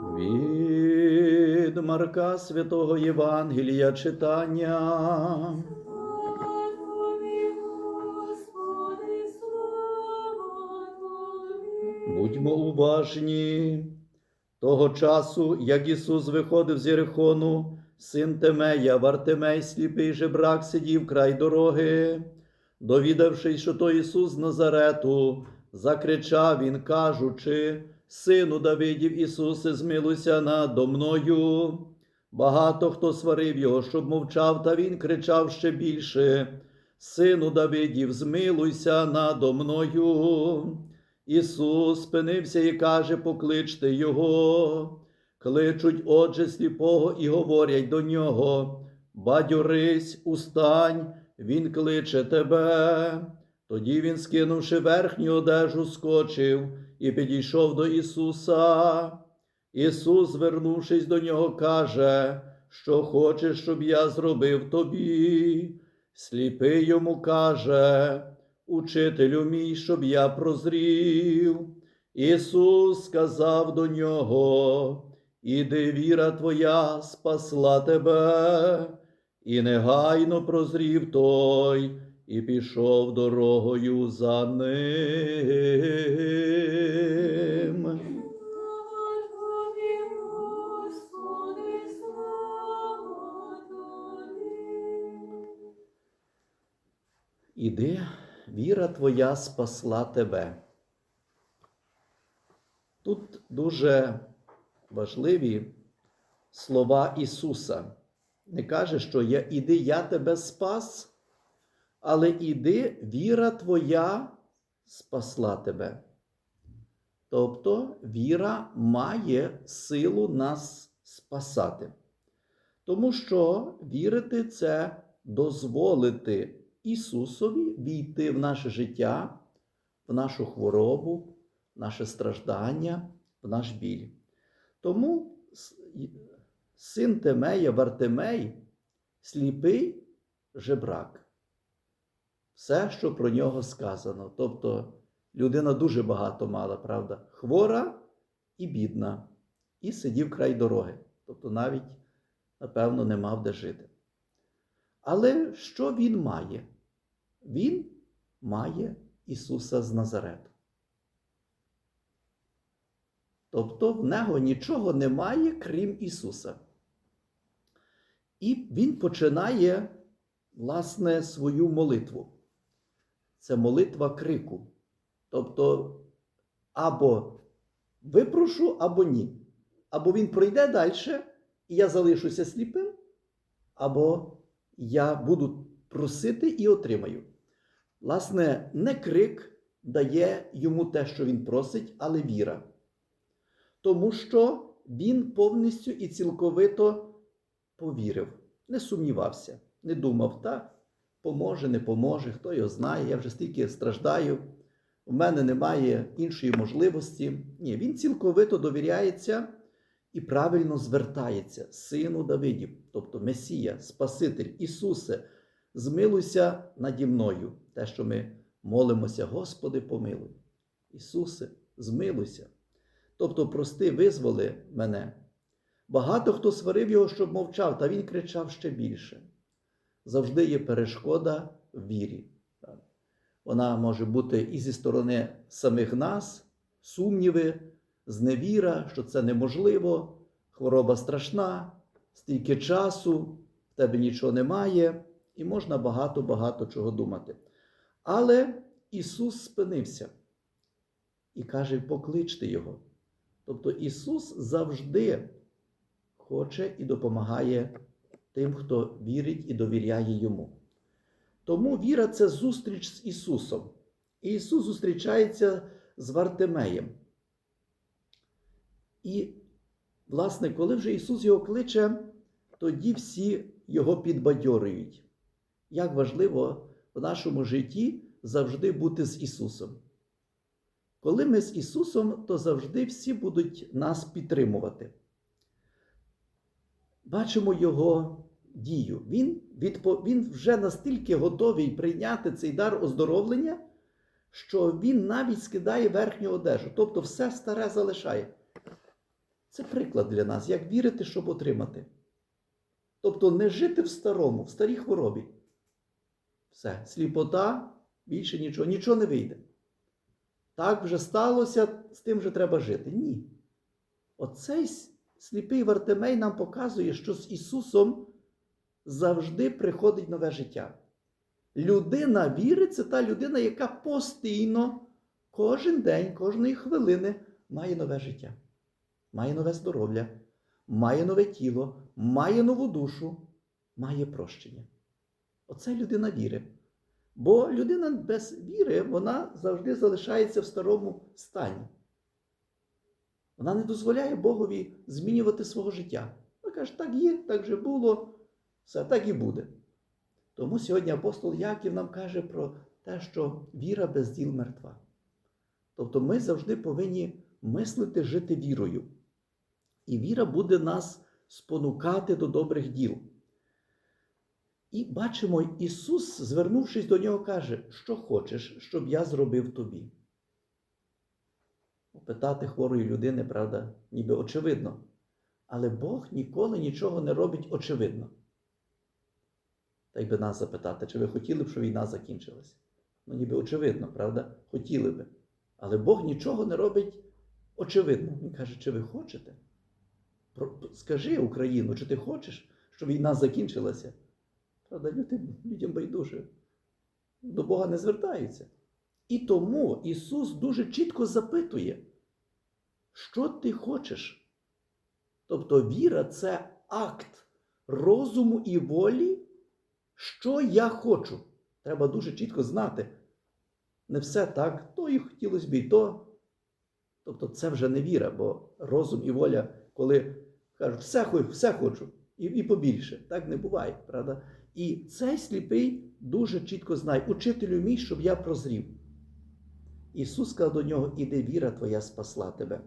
Від Марка Святого Євангелія читання. Будьмо уважні. Того часу, як Ісус виходив з Єрихону, син Темея, Вартимей, сліпий жебрак, сидів край дороги. Довідавшись, що то Ісус з Назарету, закричав він, кажучи: Сину Давидів, Ісусе, змилуйся надо мною. Багато хто сварив його, щоб мовчав, та він кричав ще більше: Сину Давидів, змилуйся надо мною. Ісус спинився і каже: Покличте його. Кличуть, отже, сліпого і говорять до нього: Бадьорись, устань, він кличе тебе. Тоді він, скинувши верхню одежу, скочив і підійшов до Ісуса. Ісус, звернувшись до нього, каже, що хочеш, щоб я зробив тобі. Сліпий йому каже, Учителю мій, щоб я прозрів. Ісус сказав до нього, Іди, віра твоя спасла тебе, і негайно прозрів той, і пішов дорогою за ним. Іди, віра твоя спасла тебе. Тут дуже важливі слова Ісуса. Не каже, що я іди, я тебе спас, але іди, віра твоя спасла тебе. Тобто віра має силу нас спасати. Тому що вірити це дозволити Ісусові війти в наше життя, в нашу хворобу, в наше страждання, в наш біль. Тому син Темея Вартимей, сліпий жебрак. Все, що про нього сказано. Тобто людина дуже багато мала, правда? Хвора і бідна, і сидів край дороги. Тобто навіть, напевно, не мав де жити. Але що він має? Він має Ісуса з Назарету. Тобто в нього нічого немає, крім Ісуса. І він починає, власне, свою молитву. Це молитва крику. Тобто, або випрошу, або ні. Або він пройде далі, і я залишуся сліпим, або я буду просити і отримаю. Власне, не крик дає йому те, що він просить, але віра. Тому що він повністю і цілковито повірив, не сумнівався, не думав, та поможе, не поможе, хто його знає, я вже стільки страждаю, у мене немає іншої можливості. Ні, він цілковито довіряється і правильно звертається сину Давидів, тобто Месія, Спаситель, Ісусе, змилуйся наді мною. Те, що ми молимося, Господи, помилуй. Ісусе, змилуйся. Тобто, прости, визволи мене. Багато хто сварив його, щоб мовчав, та він кричав ще більше. Завжди є перешкода в вірі. Вона може бути і зі сторони самих нас, сумніви, зневіра, що це неможливо, хвороба страшна, стільки часу, в тебе нічого немає, і можна багато-багато чого думати. Але Ісус спинився і каже: покличте Його. Тобто Ісус завжди хоче і допомагає тим, хто вірить і довіряє Йому. Тому віра це зустріч з Ісусом. І Ісус зустрічається з Вартимеєм. І, власне, коли вже Ісус його кличе, тоді всі його підбадьорюють. Як важливо в нашому житті завжди бути з Ісусом. Коли ми з Ісусом, то завжди всі будуть нас підтримувати. Бачимо Його дію. Він, відпо... він вже настільки готовий прийняти цей дар оздоровлення, що він навіть скидає верхню одежу, тобто все старе залишає. Це приклад для нас, як вірити, щоб отримати. Тобто не жити в старому, в старій хворобі. Все, сліпота, більше нічого, нічого не вийде. Так вже сталося, з тим же треба жити. Ні. Оцей сліпий Вартимей нам показує, що з Ісусом завжди приходить нове життя. Людина віри це та людина, яка постійно, кожен день, кожної хвилини має нове життя, має нове здоров'я, має нове тіло, має нову душу, має прощення. Оце людина віри. Бо людина без віри, вона завжди залишається в старому стані. Вона не дозволяє Богові змінювати свого життя. Вона каже, так є, так же було, все так і буде. Тому сьогодні апостол Яків нам каже про те, що віра без діл мертва. Тобто ми завжди повинні мислити, жити вірою. І віра буде нас спонукати до добрих діл. І бачимо, Ісус, звернувшись до нього, каже, що хочеш, щоб я зробив тобі. Питати хворої людини, правда, ніби очевидно. Але Бог ніколи нічого не робить очевидно. Та би нас запитати, чи ви хотіли б, щоб війна закінчилася? Ну, ніби очевидно, правда? Хотіли би. Але Бог нічого не робить очевидно. Він каже, чи ви хочете? Скажи Україну, чи ти хочеш, щоб війна закінчилася? Правда, люди, людям байдуже. До Бога не звертаються. І тому Ісус дуже чітко запитує, що ти хочеш? Тобто віра це акт розуму і волі, що я хочу. Треба дуже чітко знати. Не все так, то і хотілося б і то. Тобто це вже не віра, бо розум і воля, коли кажуть, все хочу, все хочу, і, і побільше. Так не буває, правда? І цей сліпий дуже чітко знає, учителю мій, щоб я прозрів. Ісус сказав до нього, іди, віра твоя спасла тебе.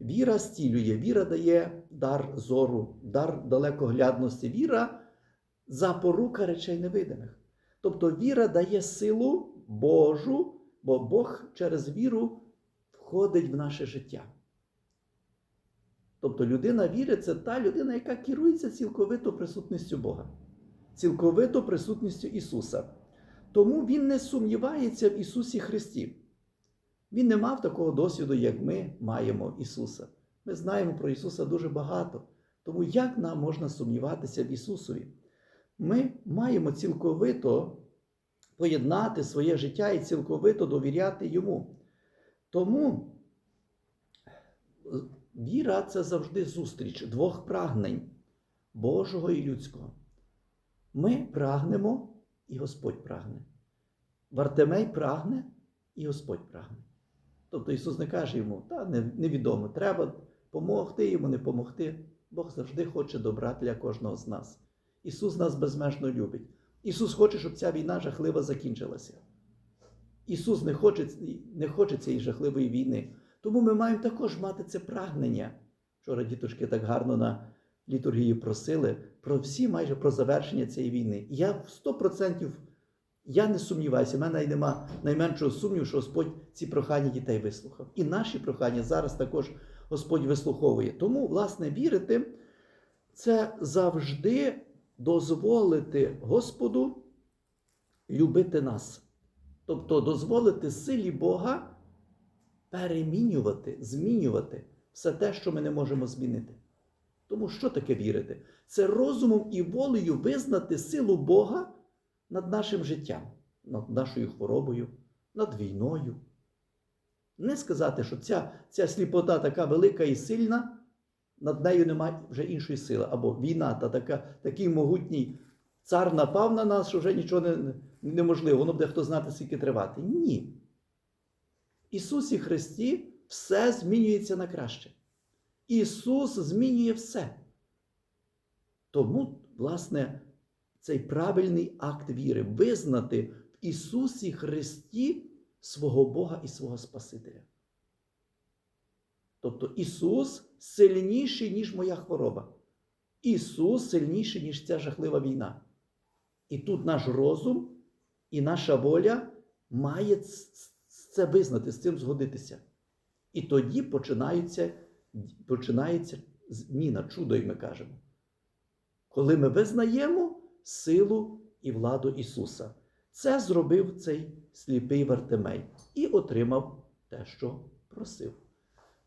Віра зцілює, віра дає дар зору, дар далекоглядності. Віра запорука речей невидимих. Тобто віра дає силу Божу, бо Бог через віру входить в наше життя. Тобто людина віри це та людина, яка керується цілковито присутністю Бога, цілковито присутністю Ісуса. Тому Він не сумнівається в Ісусі Христі. Він не мав такого досвіду, як ми маємо Ісуса. Ми знаємо про Ісуса дуже багато. Тому як нам можна сумніватися в Ісусові? Ми маємо цілковито поєднати своє життя і цілковито довіряти Йому. Тому е, віра це завжди зустріч двох прагнень Божого і людського. Ми прагнемо, і Господь прагне. Вартемей прагне, і Господь прагне. Тобто Ісус не каже йому, та невідомо, треба допомогти йому, не допомогти. Бог завжди хоче добра для кожного з нас. Ісус нас безмежно любить. Ісус хоче, щоб ця війна жахлива закінчилася. Ісус не хоче, не хоче цієї жахливої війни. Тому ми маємо також мати це прагнення. Вчора діточки так гарно на літургії просили про всі майже про завершення цієї війни. І я в 100% я не сумніваюся, в мене нема найменшого сумніву, що Господь ці прохання дітей вислухав. І наші прохання зараз також Господь вислуховує. Тому, власне, вірити це завжди дозволити Господу любити нас. Тобто дозволити силі Бога перемінювати, змінювати все те, що ми не можемо змінити. Тому що таке вірити? Це розумом і волею визнати силу Бога над нашим життям, над нашою хворобою, над війною. Не сказати, що ця, ця сліпота така велика і сильна, над нею немає вже іншої сили. Або війна та така, такий могутній цар напав на нас, що вже нічого не, неможливо, воно буде хто знати, скільки тривати. Ні. Ісусі Христі все змінюється на краще. Ісус змінює все. Тому, власне, цей правильний акт віри визнати в Ісусі Христі свого Бога і свого Спасителя. Тобто Ісус сильніший, ніж моя хвороба. Ісус сильніший, ніж ця жахлива війна. І тут наш розум і наша воля має це визнати, з цим згодитися. І тоді починається починається зміна, чудо, як ми кажемо. Коли ми визнаємо силу і владу Ісуса, це зробив цей сліпий Вартимей і отримав те, що просив.